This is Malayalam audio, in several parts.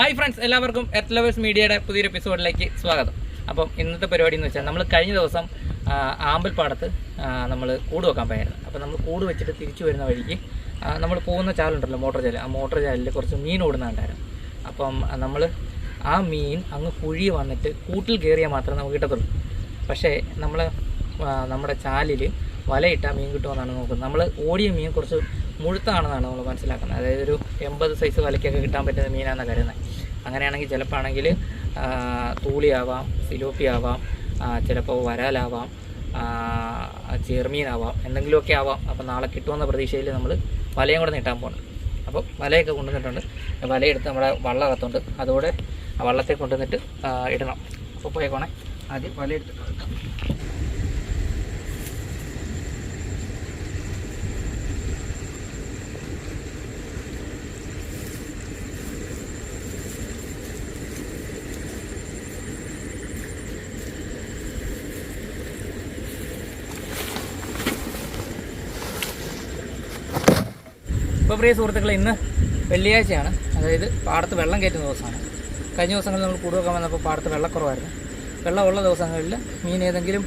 ഹായ് ഫ്രണ്ട്സ് എല്ലാവർക്കും എർത്ത് ലവേഴ്സ് മീഡിയയുടെ പുതിയൊരു എപ്പിസോഡിലേക്ക് സ്വാഗതം. അപ്പം ഇന്നത്തെ പരിപാടി എന്ന് വെച്ചാൽ നമ്മൾ കഴിഞ്ഞ ദിവസം ആമ്പൽ ആമ്പൽപ്പാടത്ത് നമ്മൾ കൂട് വെക്കാൻ പോയായിരുന്നു. അപ്പോൾ നമ്മൾ കൂട് വെച്ചിട്ട് തിരിച്ചു വരുന്ന വഴിക്ക് നമ്മൾ പോകുന്ന ചാലുണ്ടല്ലോ മോട്ടോർ ചാൽ. ആ മോട്ടോർ ചാലിൽ കുറച്ച് മീൻ ഓടുന്നുണ്ടായിരുന്നു. അപ്പം നമ്മൾ ആ മീൻ അങ്ങ് കുഴി വന്നിട്ട് കൂട്ടിൽ കയറിയാൽ മാത്രമേ നമുക്ക് കിട്ടത്തുള്ളൂ. പക്ഷേ നമ്മൾ നമ്മുടെ ചാലിൽ വലയിട്ടാൽ മീൻ കിട്ടുമെന്നാണ് നോക്കുന്നത്. നമ്മൾ ഓടിയ മീൻ കുറച്ച് മുഴുത്താണെന്നാണ് നമ്മൾ മനസ്സിലാക്കുന്നത്. അതായത് ഒരു എൺപത് സൈസ് വലയ്ക്കൊക്കെ കിട്ടാൻ പറ്റുന്ന മീനാണെന്ന് കരുതുന്നത് അങ്ങനെയാണെങ്കിൽ ചിലപ്പോൾ ആണെങ്കിൽ തൂളിയാവാം സിലോപ്പിയാവാം ചിലപ്പോൾ വരാലാവാം ചെറുമീനാവാം എന്തെങ്കിലുമൊക്കെ ആവാം. അപ്പോൾ നാളെ കിട്ടുമെന്ന പ്രതീക്ഷയിൽ നമ്മൾ വലയും കൂടെ നീട്ടാൻ പോകുന്നുണ്ട് അപ്പോൾ വലയൊക്കെ കൊണ്ടുവന്നിട്ടുണ്ട്. വലയെടുത്ത് നമ്മുടെ വള്ളം അകത്തുണ്ട് അതോടെ ആ വള്ളത്തെ കൊണ്ടുവന്നിട്ട് ഇടണം. അപ്പോൾ പോയേക്കോണേ. ആദ്യം വലയെടുത്ത് പ്രിയ സുഹൃത്തുക്കളെ ഇന്ന് വെള്ളിയാഴ്ചയാണ്. അതായത് പാടത്ത് വെള്ളം കയറ്റുന്ന ദിവസമാണ്. കഴിഞ്ഞ ദിവസങ്ങളിൽ നമ്മൾ കൂടുതലൊക്കെ വന്നപ്പോൾ പാടത്ത് വെള്ളക്കുറവായിരുന്നു. വെള്ളമുള്ള ദിവസങ്ങളിൽ മീൻ ഏതെങ്കിലും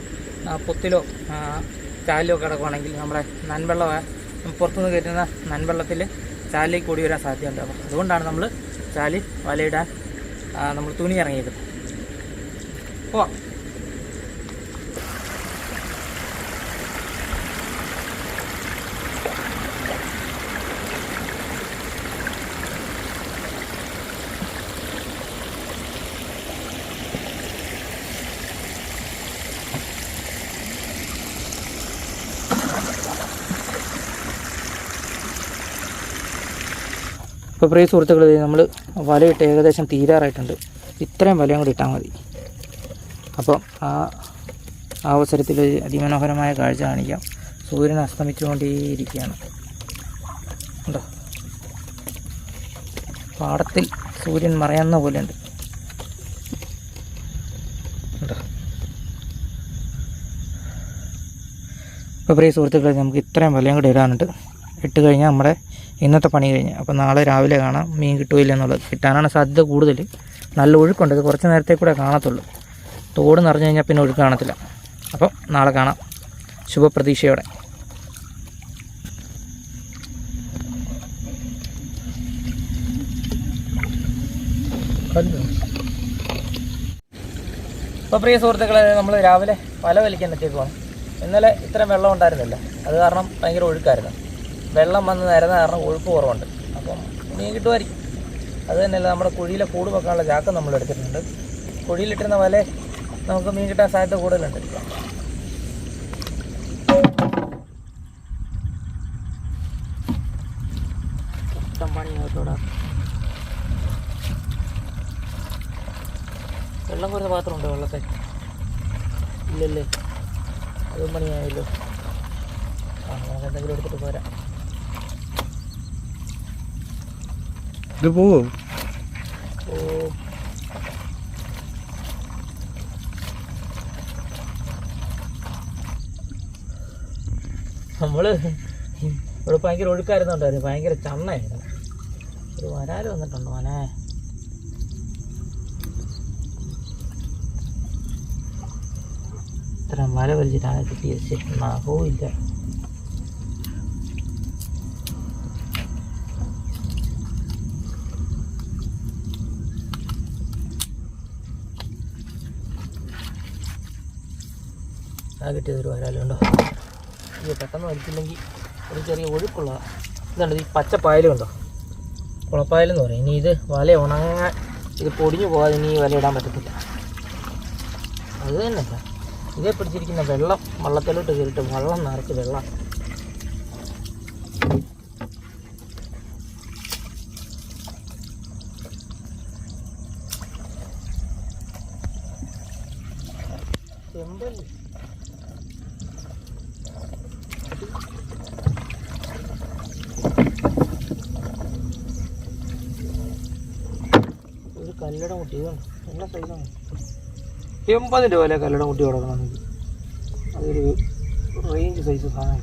പൊത്തിലോ ചാലിലോ കിടക്കുവാണെങ്കിൽ നമ്മുടെ നൻവെള്ളം പുറത്തുനിന്ന് കയറ്റുന്ന നൻവെള്ളത്തിൽ ചാലിലേക്ക് കൂടി വരാൻ സാധ്യതയുണ്ട്. അപ്പോൾ അതുകൊണ്ടാണ് നമ്മൾ ചാലിൽ വലയിടാൻ നമ്മൾ തുണി ഇറങ്ങിയത്. പോവാം ഇപ്പോൾ പ്രിയ സുഹൃത്തുക്കൾ നമ്മൾ വലയിട്ട് ഏകദേശം തീരാറായിട്ടുണ്ട്. ഇത്രയും വലയും കൂടി ഇട്ടാൽ മതി. അപ്പം ആ അവസരത്തിൽ അതിമനോഹരമായ കാഴ്ച കാണിക്കാം. സൂര്യൻ അസ്തമിച്ചുകൊണ്ടേയിരിക്കുകയാണ്. ഉണ്ടോ? പാടത്തിൽ സൂര്യൻ മറയുന്ന പോലെ ഉണ്ടോ? ഇപ്പോൾ പ്രിയ സുഹൃത്തുക്കളെ നമുക്ക് ഇത്രയും വലയും കൂടി ഇടാനുണ്ട്. ഇട്ട് കഴിഞ്ഞാൽ നമ്മുടെ ഇന്നത്തെ പണി കഴിഞ്ഞ്. അപ്പോൾ നാളെ രാവിലെ കാണാം. മീൻ കിട്ടുമില്ല എന്നുള്ളത് കിട്ടാനാണ് സാധ്യത കൂടുതൽ. നല്ല ഒഴുക്കുണ്ട്. ഇത് കുറച്ച് നേരത്തെ കൂടെ കാണത്തുള്ളൂ. തോട് നിറഞ്ഞു കഴിഞ്ഞാൽ പിന്നെ ഒഴുക്ക് കാണത്തില്ല. അപ്പോൾ നാളെ കാണാം. ശുഭപ്രതീക്ഷയോടെ. അപ്പോൾ പ്രിയ സുഹൃത്തുക്കളെ നമ്മൾ രാവിലെ വല വലിക്കാൻ എത്തിയേക്കുവാണ് ഇന്നലെ ഇത്രയും വെള്ളം ഉണ്ടായിരുന്നില്ല. അത് കാരണം ഭയങ്കര ഒഴുക്കായിരുന്നു. വെള്ളം വന്ന് നിരന്ന കാരണം ഒഴുക്ക് കുറവുണ്ട്. അപ്പം മീൻ കിട്ടുമായിരിക്കും. അത് തന്നെയല്ല നമ്മുടെ കുഴിയിലെ കൂട് വെക്കാനുള്ള ചാക്ക് നമ്മൾ എടുത്തിട്ടുണ്ട്. കുഴിയിലിട്ടിരുന്ന വല നമുക്ക് മീൻ കിട്ടാൻ സാധ്യത കൂടുതലുണ്ട്. വെള്ളം കുറഞ്ഞ പാത്രമുണ്ടോ വെള്ളത്തെ ഇല്ലല്ലേ? അതും പണിയായല്ലോ. ആ നമുക്ക് എന്തെങ്കിലും എടുത്തിട്ട് പോരാം. ഇത് പോവോ? നമ്മൾ ഇവിടെ ഭയങ്കര ഒഴുക്കായിരുന്നുണ്ടായിരുന്നു. ഭയങ്കര ചണ്ണയായിരുന്നു ഒരു വരാൽ വന്നിട്ടുണ്ടോ മോനെ? ഇത്ര മല വലിച്ചിട്ടാണ് കിട്ടിയത് ശരി ഇല്ല. ആ കിട്ടിയത് ഒരു വരാലുണ്ടോ ഇത് പെട്ടെന്ന് വലിച്ചില്ലെങ്കിൽ ഒരു ചെറിയ ഒഴുക്കുള്ളതാണ് ഇതുണ്ട് ഈ പച്ച പായലുണ്ടോ കുളപ്പായലെന്ന് പറയും. ഇനി ഇത് വല ഉണങ്ങാൻ ഇത് പൊടിഞ്ഞു പോകാതെ ഇനി വല ഇടാൻ പറ്റത്തില്ല. അത് തന്നെ ഇതേ പിടിച്ചിരിക്കുന്ന വെള്ളം വള്ളത്തിലോട്ട് കയറിയിട്ട് വെള്ളം നിറച്ച് വെള്ളം. ചെമ്പല്ലി. ഒരു കല്ലട മുട്ടി നല്ല സൈസാണ് എൺപത് രൂപ വില കല്ലട മുട്ടി കൊടുക്കണമെങ്കിൽ അതൊരു റേഞ്ച് സൈസ് സാധനം.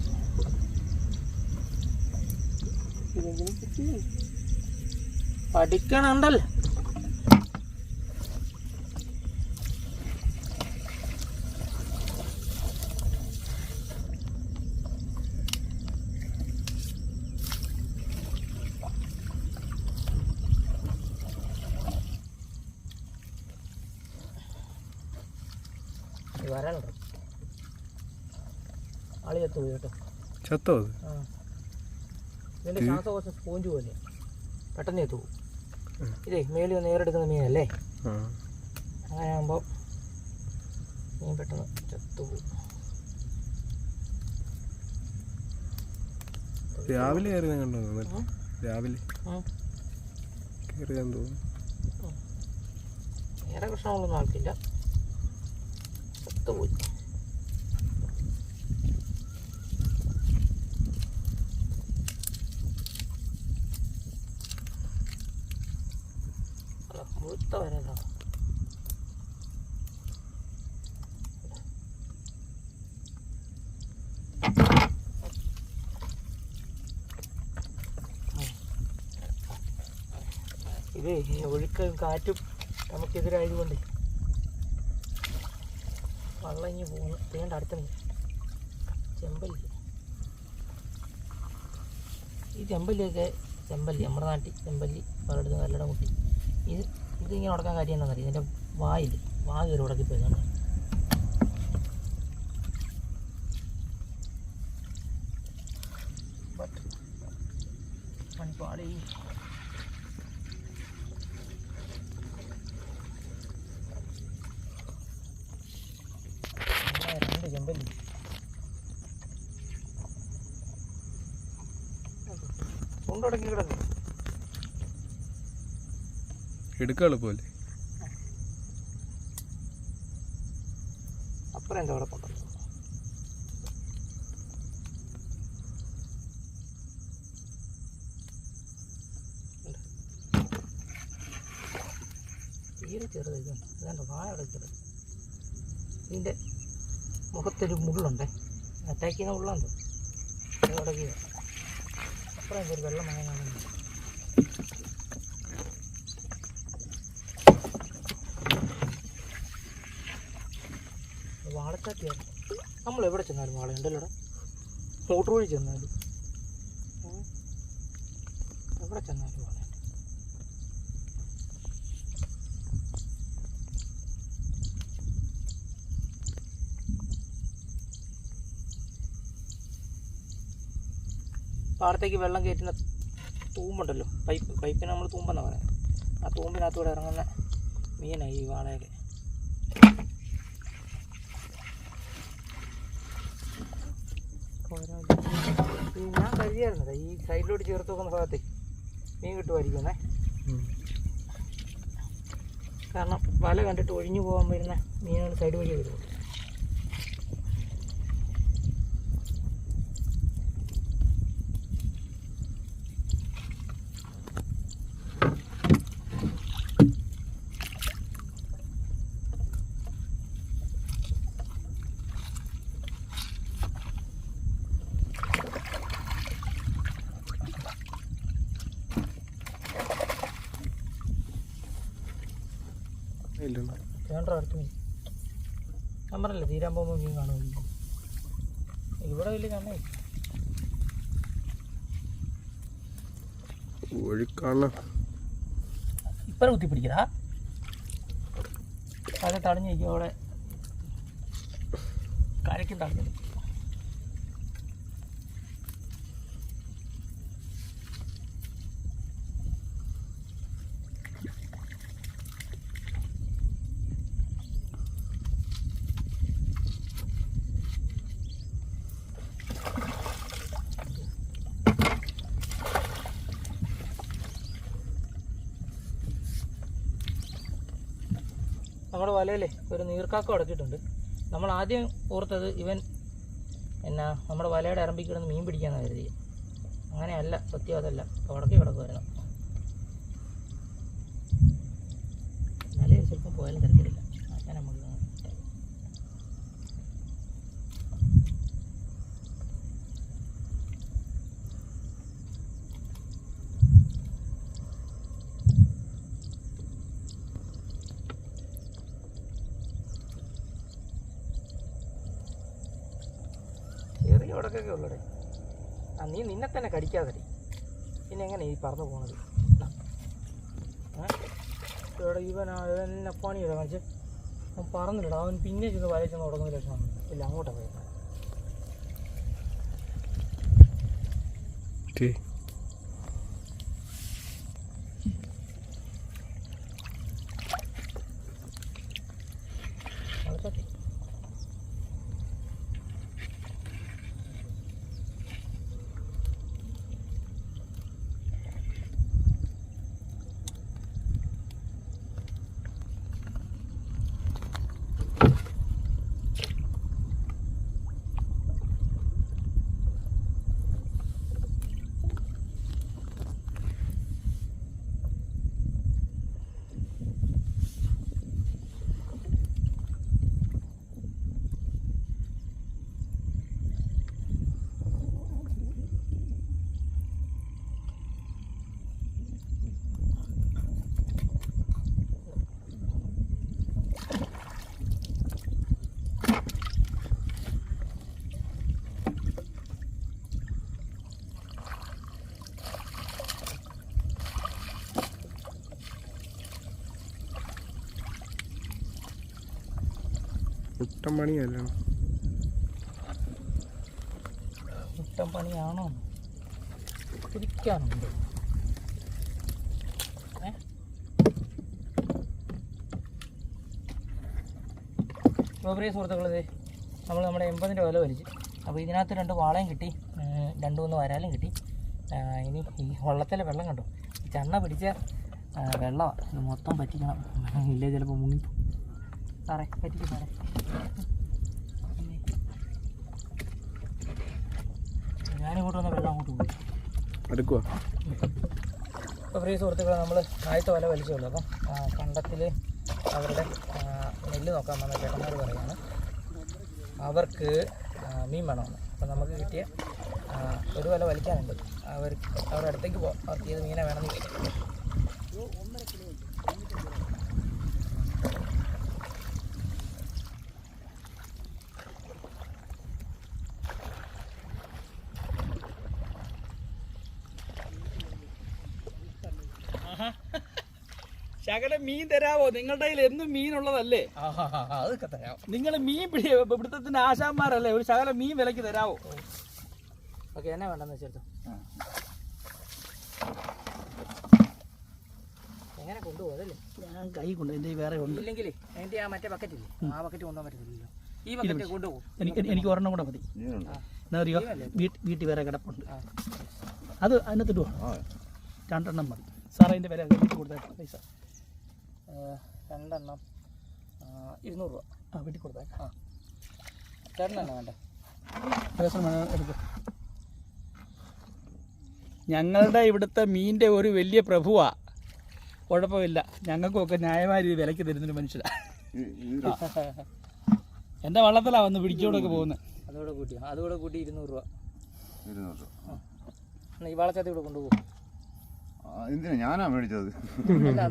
പഠിക്കണം കിട്ടി? പഠിക്കണുണ്ടല്ലോ. വരാനുണ്ട് വരാനുണ്ട് ആളി കേട്ടോ ചത്തോ ആ. ഇതിന്റെ ശ്വാസകോശം സ്പോഞ്ച് പോലെ. പെട്ടെന്ന് ചത്തു പോകും ഉം. ഇതേ മേളിൽ നിന്ന് നേരെടുക്കുന്ന മീനല്ലേ? ആ. അങ്ങനെ ആകുമ്പോൾ മീൻ പെട്ടെന്ന് ചത്തു രാവിലെ കയറി കണ്ടോ. രാവിലെ ഉം. കയറി ഞാൻ തോന്നുന്നു വേറെ പ്രശ്നങ്ങളൊന്നും ആൾക്കില്ല. ചത്തുപോയി പോയി ഇത് ഒഴുക്കും കാറ്റും നമുക്കെതിരായതുകൊണ്ട് വള്ളം ഇങ്ങ് പോകുന്നു വേണ്ട അടുത്ത മീൻ ചെമ്പല്ലി. ഈ ചെമ്പല്ലിയൊക്കെ ചെമ്പല്ലി നമ്മുടെ നാട്ടിൽ ചെമ്പല്ലി പലയിടത്ത് നല്ലിടം കുട്ടി. ഇത് ഇതിങ്ങനെ ഉടക്കാൻ കാര്യം എന്താണെന്ന് അറിയാം? ഇതിന്റെ വായിൽ വാ കയറി ഉടക്കി പോയതാണ് പണിപ്പാടി ആ, രണ്ട് ചെമ്പല്ലി എടുക്കാൻ എളുപ്പമല്ലേ? അപ്പുറം എന്താ കിടപ്പുണ്ടോ തീരെ ചെറുത് ഇതുണ്ട് ഇതിന്റെ മുഖത്തൊരു മുള്ളുണ്ടേ. അറ്റാക്ക് ചെയ്യുന്ന അടക്കുക അപ്പുറം ഒരു വെള്ളം മയം കാണുന്നു വാളച്ചാത്തിയാണ് നമ്മൾ എവിടെ ചെന്നാലും വാള ഉണ്ടല്ലോടാ? മോട്ടർ വഴി ചെന്നാലും. എവിടെ ചെന്നാലും വാള. പാടത്തേക്ക് വെള്ളം കയറ്റുന്ന തൂമ്പുണ്ടല്ലോ. പൈപ്പ് പൈപ്പിന് നമ്മൾ തൂമ്പെന്നാണ് പറയുന്നത് ആ തൂമ്പിനകത്തൂടെ ഇറങ്ങുന്ന മീനായി ഈ വാളയൊക്കെ ഞാൻ കരുതിയായിരുന്നത് ഈ സൈഡിലോട്ട് ചേർത്ത് വെക്കുന്ന ഭാഗത്തെ മീൻ കിട്ടുമായിരിക്കുന്നേ കാരണം വല കണ്ടിട്ട് ഒഴിഞ്ഞു പോകാൻ വരുന്ന മീനുകൾ സൈഡ് വഴി വരുള്ളൂ ഇല്ലെന്ന് വേണ്ട അടുത്ത് മീൻ ഞാൻ പറഞ്ഞല്ലേ തീരാൻ പോകുമ്പോൾ മീൻ കാണുമല്ലോ ഇവിടെ വലിയ കണ്ണേ. ഒഴുക്കാണ് ഇപ്പം കുത്തി പിടിക്കടാ. അത് തടഞ്ഞിരിക്കും അവിടെ. കരയ്ക്കും തടഞ്ഞു നമ്മുടെ വലയിലെ ഒരു നീർക്കാക്ക അടച്ചിട്ടുണ്ട്. നമ്മൾ ആദ്യം ഓർത്തത് ഇവൻ എന്നാ നമ്മുടെ വലയുടെ ഇറമ്പിക്കിടന്ന് മീൻ പിടിക്കാൻ കരുതി അങ്ങനെയല്ല സത്യം അതല്ല. തുടക്കി കിടക്കുമായിരുന്നു വലയിൽ ചിലപ്പോൾ പോയാലും തിരക്കില്ല നമുക്ക് ചെറിയ ഉടക്കൊക്കെ ഉള്ളടേ. ആ നീ നിന്നെ തന്നെ കടിക്കാതെ പിന്നെ എങ്ങനെ ഈ പറന്നു പോണത്. ഇവിടെ ഇവനാ ഇവൻ എന്നെ പണിയില്ല കാണിച്ച്. അവൻ പറഞ്ഞില്ലടാ അവൻ പിന്നെ ചെന്ന് വല തുടങ്ങുന്ന ലക്ഷണം ഇല്ല അങ്ങോട്ടാ പോയത് ടീ മുട്ടൻ പണിയല്ല മുട്ടം പണിയാണോ കുടിക്കാനുണ്ട് പ്രിയ സുഹൃത്തുക്കളത് നമ്മൾ നമ്മുടെ എൺപതിന്റെ വില വലിച്ചു അപ്പോൾ ഇതിനകത്ത് രണ്ട് വാളയും കിട്ടി രണ്ട് മൂന്ന് വരാലും കിട്ടി. ഇനി ഈ വള്ളത്തിലെ വെള്ളം കണ്ടു? ചണ്ണ പിടിച്ച വെള്ളമാണ് മൊത്തം പറ്റിക്കണം. ഇല്ലേ ചിലപ്പോൾ മുങ്ങി സാറേ പറ്റിക്കും സാറേ. ഞാനിങ്ങോട്ട് വന്ന വെള്ളം അങ്ങോട്ട് പോയി എടുക്കുക അപ്പോൾ പ്രിയ സുഹൃത്തുക്കളെ നമ്മൾ ആദ്യത്തെ വല വലിച്ചുള്ളൂ അപ്പം കണ്ടത്തിൽ അവരുടെ നെല്ല് നോക്കാൻ വന്ന ചേട്ടന്മാർ പറയുകയാണ് അവർക്ക് മീൻ വേണമെന്ന്. അപ്പം നമുക്ക് കിട്ടിയ ഒരു വല വലിക്കാനുണ്ട്. അവർ അവരുടെ അടുത്തേക്ക് പോകാം അവർക്ക് ഏത് മീനെ വേണമെന്ന് ചോദിക്കാം ശകല മീൻ തരാവോ? നിങ്ങളുടെ കയ്യിൽ എന്നും മീനുള്ളതല്ലേ? അതൊക്കെ തരാം. നിങ്ങൾ മീൻ പിടി പിടുത്തത്തിന്റെ ആശാന്മാരല്ലേ? ഒരു ശകലം മീൻ വിലക്ക് തരാവോ? ഓക്കെ എന്നാ വേണ്ടെന്ന് വെച്ചിട്ട് എങ്ങനെ കൊണ്ടുപോകല്ലേ ഞാൻ കൈ കൊണ്ട് എന്റെ വേറെ ഉണ്ട്. ഇല്ലെങ്കിൽ എന്റെ ആ മറ്റേ ബക്കറ്റ് ഇല്ലേ ആ ബക്കറ്റ് കൊണ്ടുപോകാൻ പറ്റത്തില്ലല്ലോ. ഈ ബക്കറ്റ് കൊണ്ടുപോകും. എനിക്ക് ഒരെണ്ണം കൂടെ മതി. എന്നാ പറയുക വീട്ടിൽ വേറെ കിടപ്പുണ്ട്. അത് അതിനകത്ത് ഇടുവാ രണ്ടെണ്ണം മതി. സാറേ അതിന്റെ വില കൊടുത്തേക്കാം പൈസ. രണ്ടെണ്ണം ഇരുന്നൂറ് രൂപ. ആ വീട്ടിൽ കൊടുത്തേക്കാം. ആ. ചേട്ടനെന്നാ വേണ്ടേ? ഞങ്ങളുടെ ഇവിടുത്തെ മീന്റെ ഒരു വലിയ പ്രഭുവാ. കുഴപ്പമില്ല. ഞങ്ങൾക്കൊക്കെ ന്യായമായ രീതി വിലക്ക് തരുന്നൊരു മനുഷ്യരാ. എന്റെ വള്ളത്തിലാ വന്ന് പിടിച്ചോടൊക്കെ പോകുന്നത് അതുകൂടെ കൂട്ടി. അതുകൂടെ കൂട്ടി ഇരുന്നൂറ് രൂപ. ഇരുന്നൂറ് രൂപ. എന്നാ ഈ വാളച്ചാത്തി കൂടെ കൊണ്ടുപോകും. എന്തിനാ? ഞാനാ മേടിച്ചത്.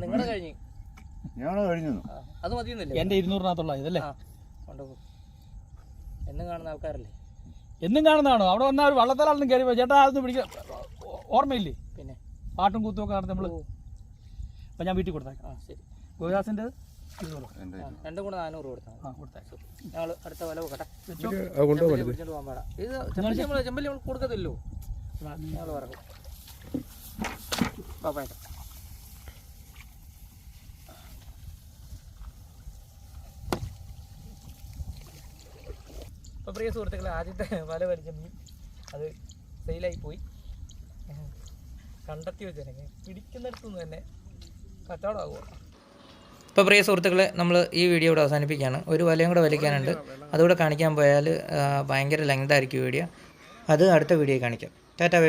നിങ്ങളുടെ കഴിഞ്ഞ്. ഞാനോ കഴിഞ്ഞു അത് മതിയെന്നല്ലേ? എന്റെ ഇരുന്നൂറിനകത്തുള്ള ഇതല്ലേ? ആ കൊണ്ടുപോകും എന്നും കാണുന്ന ആൾക്കാരല്ലേ? എന്നും കാണുന്നതാണോ? അവിടെ വന്നാൽ ഒരു വള്ളത്തിലാണെന്ന് കയറി ചേട്ടാ അതൊന്നും പിടിക്കാൻ ഓർമ്മയില്ലേ? പിന്നെ? പാട്ടും കൂത്തും ഒക്കെ നടത്തി നമ്മൾ അപ്പൊ അപ്പം ഞാൻ വീട്ടിൽ കൊടുത്തേക്കാം. ആ ശരി. ഗോവിദാസിന്റെ രണ്ടും കൂടെ നാനൂറ് കൊടുത്താൽ മതി. ആ കൊടുത്തേക്കാം. ഞങ്ങൾ അടുത്ത വില നോക്കട്ടെ അത് കൊണ്ടുപോകാൻ ചെമ്പല്ലി പിടിച്ചോണ്ട് പോകാൻ പാടാ. ഇത് ചെമ്പല്ലി നമ്മൾ ചെമ്പല്ലി നമ്മൾ കൊടുക്കത്തില്ലോ ഞങ്ങൾ പറക്കും പാപ്പായിട്ട് പ്രിയ സുഹൃത്തുക്കളെ ആദ്യത്തെ വല വലിച്ച മീൻ അത് സെയിലായി പോയി. കണ്ടെത്തി വെച്ചിരുന്നെങ്കിൽ പിടിക്കുന്നിടത്തുനിന്ന് തന്നെ കച്ചവടമാകുമോ ഇപ്പോൾ പ്രിയ സുഹൃത്തുക്കളെ നമ്മൾ ഈ വീഡിയോ ഇവിടെ അവസാനിപ്പിക്കുകയാണ്. ഒരു വലയും കൂടെ വലിക്കാനുണ്ട്. അതുകൂടെ കാണിക്കാൻ പോയാൽ ഭയങ്കര ലെങ്ത് ആയിരിക്കും വീഡിയോ. അത് അടുത്ത വീഡിയോ കാണിക്കാം. Tata bye.